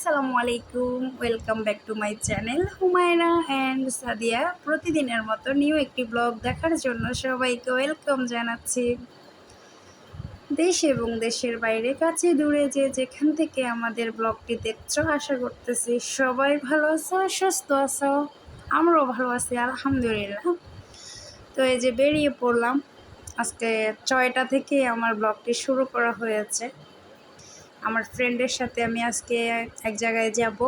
আসসালামু আলাইকুম welcome back to my channel Humaira and Sadia. প্রতিদিনের মতো নিউ একটি ব্লগ দেখার জন্য সবাইকে ওয়েলকাম জানাচ্ছি। দেশ এবং দেশের বাইরে, কাছে, দূরে যে যেখান থেকে আমাদের ব্লগটি দেখছ, আশা করতেছি সবাই ভালো আছো সুস্থ আছো। আমরাও ভালো আছি, আলহামদুলিল্লাহ। তো এই যে বেরিয়ে পড়লাম, আজকে ছয়টা থেকে আমার ব্লগটি শুরু করা হয়েছে। আমার ফ্রেন্ডের সাথে আমি আজকে এক জায়গায় যাব।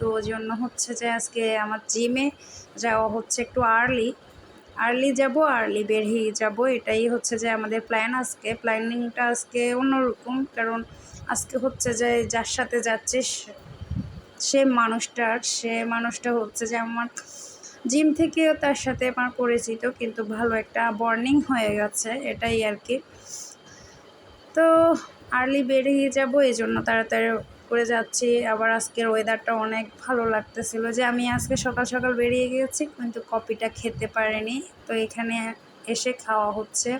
তো জন্য হচ্ছে যে আজকে আমার জিমে যাওয়া হচ্ছে একটু আর্লি আর্লি যাব আর্লি বেরিয়ে যাব। এটাই হচ্ছে যে আমাদের প্ল্যান আজকে। প্ল্যানিংটা আজকে অন্যরকম, কারণ আজকে হচ্ছে যে যার সাথে যাচ্ছে সে মানুষটার, সে মানুষটা হচ্ছে যে আমার জিম থেকেও তার সাথে আমার পরিচিত, কিন্তু ভালো একটা বর্নিং হয়ে গেছে, এটাই আর কি। তো আর্লি বেরিয়ে যাব এই জন্য তাড়াতাড়ি করে যাচ্ছি। আবার আজকের ওয়েদারটা অনেক ভালো লাগতেছিল যে, আমি আজকে সকাল সকাল বেরিয়ে গিয়েছি কিন্তু কপিটা খেতে পারিনি। তো এখানে এসে খাওয়া হচ্ছে।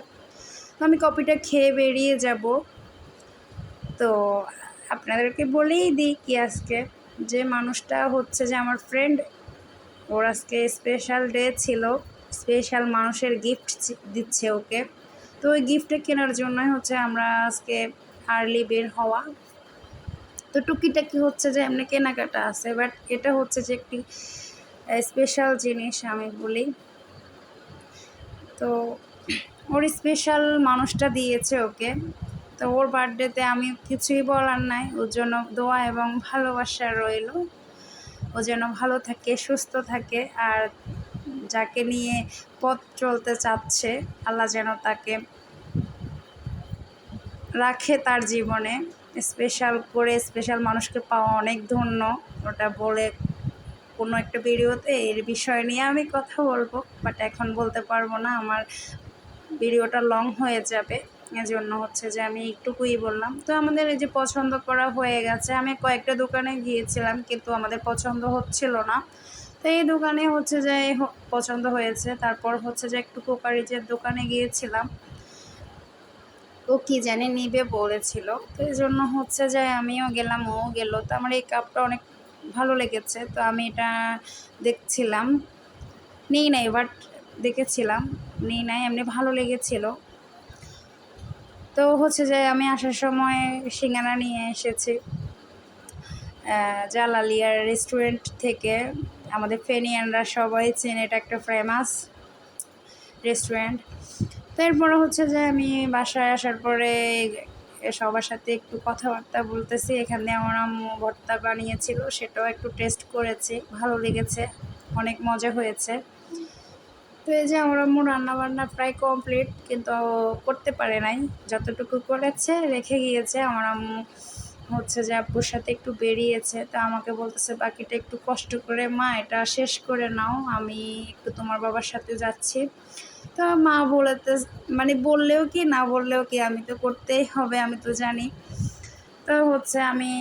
তো আমি কপিটা খেয়ে বেরিয়ে যাব। তো আপনাদেরকে বলেই দিই কি আজকে, যে মানুষটা হচ্ছে যে আমার ফ্রেন্ড ওর আজকে স্পেশাল ডে ছিল। স্পেশাল মানুষের গিফট দিচ্ছে ওকে। তো ওই গিফটটা কেনার জন্যই হচ্ছে আমরা আজকে আর্লি বের হওয়া। তো টুকিটাকি হচ্ছে যে এমনি কেনাকাটা আছে বাট এটা হচ্ছে যে একটি স্পেশাল জিনিস আমি বলি। তো ওর স্পেশাল মানুষটা দিয়েছে ওকে। তো ওর বার্থডেতে আমি কিছুই বলার নাই, ওর জন্য দোয়া এবং ভালোবাসা রইল। ও যেন ভালো থাকে, সুস্থ থাকে, আর যাকে নিয়ে পথ চলতে চাচ্ছে, আল্লাহ যেন তাকে রাখে তার জীবনে। স্পেশাল করে স্পেশাল মানুষকে পাওয়া অনেক ধন্য। ওটা বলে কোনো একটা ভিডিওতে এর বিষয় নিয়ে আমি কথা বলব বাট এখন বলতে পারব না। আমার ভিডিওটা লং হয়ে যাবে। জন্য হচ্ছে যে আমি একটুকুই বললাম। তো আমাদের এই যে পছন্দ করা হয়ে গেছে। আমি কয়েকটা দোকানে গিয়েছিলাম, কিন্তু আমাদের পছন্দ হচ্ছিল না। তো এই দোকানে হচ্ছে যে পছন্দ হয়েছে। তারপর হচ্ছে যে একটু কোকারিজের দোকানে গিয়েছিলাম। ও কি জানি নিবে বলেছিল। তো এই জন্য হচ্ছে যে আমিও গেলাম, ও গেল। তো আমার এই কাপটা অনেক ভালো লেগেছে, তো আমি এটা দেখছিলাম। নিই নাই বাট দেখেছিলাম। নিই নাই, এমনি ভালো লেগেছিল। তো হচ্ছে যে আমি আসার সময় সিঙ্গারা নিয়ে এসেছি। জালালিয়ার রেস্টুরেন্ট থেকে। আমাদের ফেনিয়ানরা সবাই চেনে, এটা একটা ফেমাস রেস্টুরেন্ট তো হচ্ছে যে আমি বাসায় আসার পরে সবার সাথে একটু কথাবার্তা বলতেছি। এখানে আমার আম্মু ভর্তা বানিয়েছিল, সেটাও একটু টেস্ট করেছি, ভালো লেগেছে, অনেক মজা হয়েছে। তো এই যে আমার আম্মু রান্নাবান্না প্রায় কমপ্লিট কিন্তু করতে পারে নাই। যতটুকু করেছে, রেখে গিয়েছে। আমার আম্মু হচ্ছে যে আব্বুর সাথে একটু বেরিয়েছে, তা আমাকে বলতেছে, বাকিটা একটু কষ্ট করে, মা, এটা শেষ করে নাও, আমি একটু তোমার বাবার সাথে যাচ্ছি। তো মা বলেতে মানে বললেও কি, না বললেও কি, আমি তো করতেই হবে, আমি তো জানি। তো হচ্ছে আমি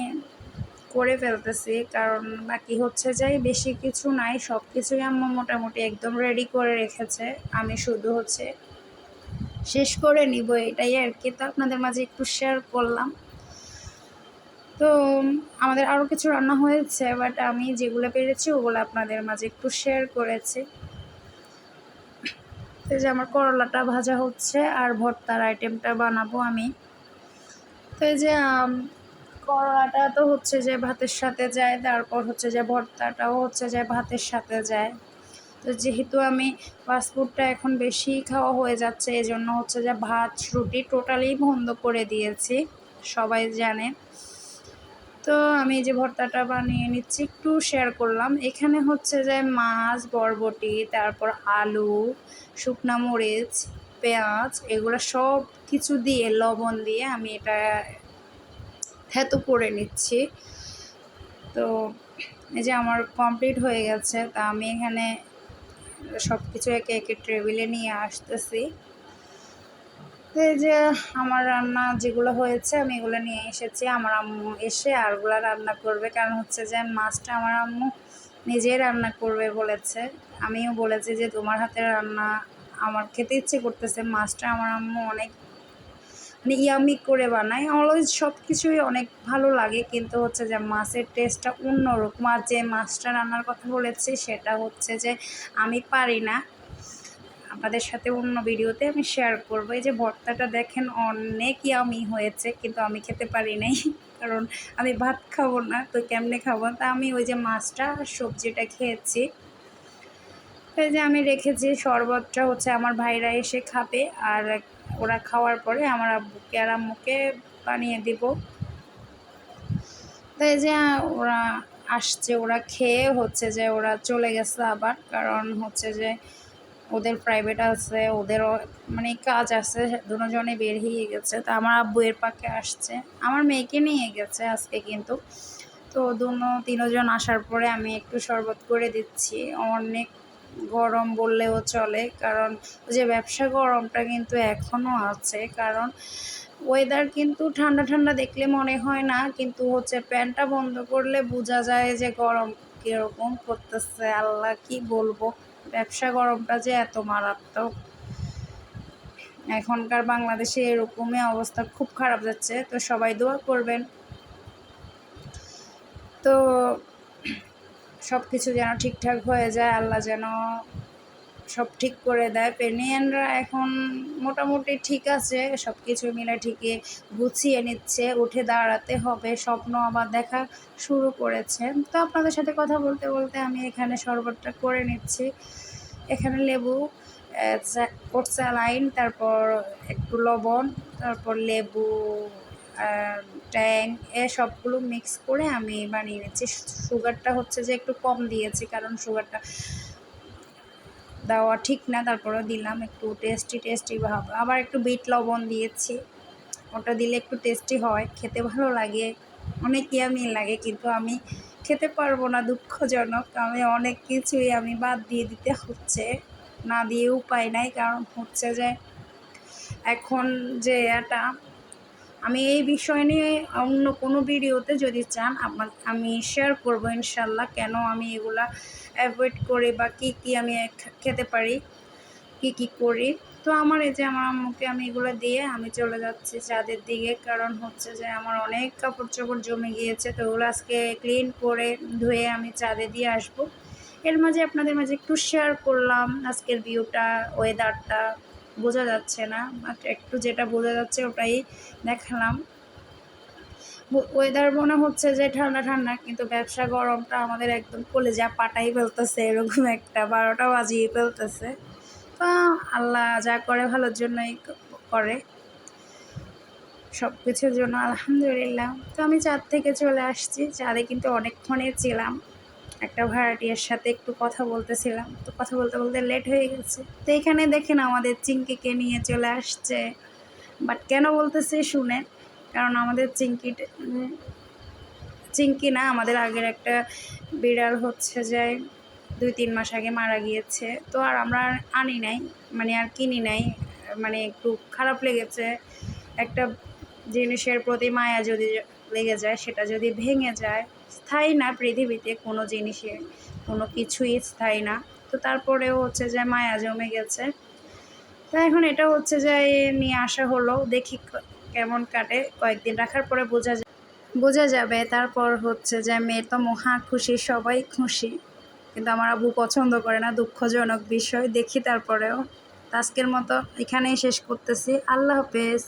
করে ফেলতেছি, কারণ বাকি হচ্ছে যাই বেশি কিছু নাই সব কিছুই আম্মু মোটামুটি একদম রেডি করে রেখেছে। আমি শুধু হচ্ছে শেষ করে নিব, এটাই আর কি। তো আপনাদের মাঝে একটু শেয়ার করলাম। তো আমাদের আরও কিছু রান্না হয়েছে বাট আমি যেগুলো পেরেছি ওগুলো আপনাদের মাঝে একটু শেয়ার করেছি। তো এই যে আমার করলাটা ভাজা হচ্ছে আর ভর্তার আইটেমটা বানাবো আমি। তো এই যে করলাটা তো হচ্ছে যে ভাতের সাথে যায়, তারপর হচ্ছে যে ভর্তাটাও হচ্ছে যে ভাতের সাথে যায়। তো যেহেতু আমি ফাস্টফুডটা এখন বেশি খাওয়া হয়ে যাচ্ছে এই জন্য হচ্ছে যে ভাত, রুটি টোটালি বন্ধ করে দিয়েছি, সবাই জানে। তো আমি যে ভর্তাটা বানিয়ে নিচ্ছি, একটু শেয়ার করলাম। এখানে হচ্ছে যে মাছ, বরবটি, তারপর আলু, শুকনা মরিচ, পেঁয়াজ, এগুলো সব কিছু দিয়ে, লবণ দিয়ে আমি এটা থেতো করে নিচ্ছি। তো এই যে আমার কমপ্লিট হয়ে গেছে, তা আমি এখানে সব কিছু একে একে টেবিলে নিয়ে আসতেছি। এই যে আমার রান্না যেগুলো হয়েছে, আমি এগুলো নিয়ে এসেছি। আমার আম্মু এসে আরগুলো রান্না করবে। কারণ হচ্ছে যে মাছটা আমার আম্মু নিজেই রান্না করবে বলেছে। আমিও বলেছি যে তোমার হাতের রান্না আমার খেতে ইচ্ছে করতেছে। মাছটা আমার আম্মু অনেক মানে ইয়ামি করে বানায়। অলওয়েজ সব কিছুই অনেক ভালো লাগে। কিন্তু হচ্ছে যে মাছের টেস্টটা অন্যরকম। আর যে মাছটা রান্নার কথা বলেছি, সেটা হচ্ছে যে আমি পারি না। আপনাদের সাথে অন্য ভিডিওতে আমি শেয়ার করব। এই যে ভর্তাটা দেখেন অনেক ইয়ামি হয়েছে, কিন্তু আমি খেতে পারি নাই, কারণ আমি ভাত খাব না, তো কেমনে খাব? তা আমি ওই যে মাছটা আর সবজিটা খেয়েছি। এই যে আমি রেখেছি শরবতটা, হচ্ছে আমার ভাইরা এসে খাবে, আর ওরা খাওয়ার পরে আমার আব্বুকে আর আম্মুকে বানিয়ে দিব। তো এই যে ওরা আসছে, ওরা খেয়ে হচ্ছে যে ওরা চলে গেছে আবার, কারণ হচ্ছে যে ওদের প্রাইভেট আছে, ওদেরও মানে কাজ আছে, দুজনে বের হয়ে গেছে। তো আমার আব্বু এর পাকে আসছে। আমার মেয়েকে নিয়ে গেছে আজকে কিন্তু। তো দুনো, তিনজন আসার পরে আমি একটু শরবত করে দিচ্ছি। অনেক গরম বললেও চলে, কারণ যে ব্যবসা গরমটা কিন্তু এখনও আছে। কারণ ওয়েদার কিন্তু ঠান্ডা ঠান্ডা দেখলে মনে হয় না, কিন্তু হচ্ছে প্যানটা বন্ধ করলে বোঝা যায় যে গরম কীরকম করতেছে। আল্লাহ কি বলব? ব্যবসা গরমটা যে এত মারাত্মক। এখনকার বাংলাদেশে এরকমই অবস্থা খুব খারাপ যাচ্ছে, তো সবাই দোয়া করবেন। তো সব কিছু যেন ঠিকঠাক হয়ে যায়, আল্লাহ যেন সব ঠিক করে দেয়। পেনিয়ানরা এখন মোটামুটি ঠিক আছে সব কিছু মিলে ঠিকই গুছিয়ে নিচ্ছে, উঠে দাঁড়াতে হবে, স্বপ্ন আবার দেখা শুরু করেছে। তো আপনাদের সাথে কথা বলতে বলতে আমি এখানে শরবতটা করে নিচ্ছি। এখানে লেবু লাইন তারপর একটু লবণ, তারপর লেবু ট্যাং, এ সবগুলো মিক্স করে আমি বানিয়ে নিচ্ছি। সুগারটা হচ্ছে যে একটু কম দিয়েছি, কারণ সুগারটা দেওয়া ঠিক না তারপরে দিলাম একটু টেস্টি টেস্টি ভাব আবার একটু বিট লবণ দিয়েছি। ওটা দিলে একটু টেস্টি হয়, খেতে ভালো লাগে। অনেক ইয়ামি লাগে, কিন্তু আমি খেতে পারব না, দুঃখজনক। আমি অনেক কিছুই আমি বাদ দিয়ে দিতে হচ্ছে। না দিয়ে উপায় নাই, কারণ হচ্ছে যে এখন যে এটা আমি এই বিষয় নিয়ে অন্য কোনো ভিডিওতে যদি চান আপনার আমি শেয়ার করব ইনশাল্লাহ কেন আমি এগুলা অ্যাভয়েড করি বা কী কী আমি খেতে পারি, কী কী করি। তো আমার এই যে আমার আম্মুকে আমি এগুলো দিয়ে আমি চলে যাচ্ছি চাঁদের দিকে, কারণ হচ্ছে যে আমার অনেক কাপড় চোপড় জমে গিয়েছে, তো ওগুলো আজকে ক্লিন করে ধুয়ে আমি চাঁদে দিয়ে আসব। এর মাঝে আপনাদের মাঝে একটু শেয়ার করলাম আজকের ভিউটা ওয়েদারটা বোঝা যাচ্ছে না একটু যেটা বোঝা যাচ্ছে ওটাই দেখালাম। ওয়েদার মনে হচ্ছে যে ঠান্ডা ঠান্ডা, কিন্তু ব্যবসা গরমটা আমাদের একদম কোলে যা পাটাই ফেলতেছে, এরকম একটা বারোটা বাজিয়ে ফেলতেছে। তো আল্লাহ যা করে ভালোর জন্যই করে। সব কিছুর জন্য আলহামদুলিল্লাহ। তো আমি চাঁদ থেকে চলে আসছি। চাঁদে কিন্তু অনেকক্ষণে ছিলাম। একটা ভাড়াটিয়ার সাথে একটু কথা বলতেছিলাম। তো কথা বলতে বলতে লেট হয়ে গেছে। তো এখানে দেখেন আমাদের চিঙ্কিকে নিয়ে চলে আসছে। বাট কেন বলতেছে শুনে কারণ আমাদের চিঙ্কি চিঙ্কি না, আমাদের আগের একটা বিড়াল হচ্ছে যে দুই তিন মাস আগে মারা গিয়েছে। তো আর আমরা আনি নাই মানে আর কিনি নাই। মানে একটু খারাপ লেগেছে। একটা জিনিসের প্রতি মায়া যদি লেগে যায়, সেটা যদি ভেঙে যায় স্থায়ী না, পৃথিবীতে কোনো জিনিসে কোনো কিছুই স্থায়ী না। তো তারপরেও হচ্ছে যে মায়া জমে গেছে। তো এখন এটা হচ্ছে যে নিয়ে আসা হলো, দেখি কেমন কাটে। কয়েকদিন রাখার পরে বোঝা বোঝা যাবে। তারপর হচ্ছে যে মেয়ে তো মহা খুশি, সবাই খুশি। কিন্তু আমার আবু পছন্দ করে না, দুঃখজনক বিষয়। দেখি তারপরেও। আজকের মতো এখানেই শেষ করতেছি। আল্লাহ হাফেজ।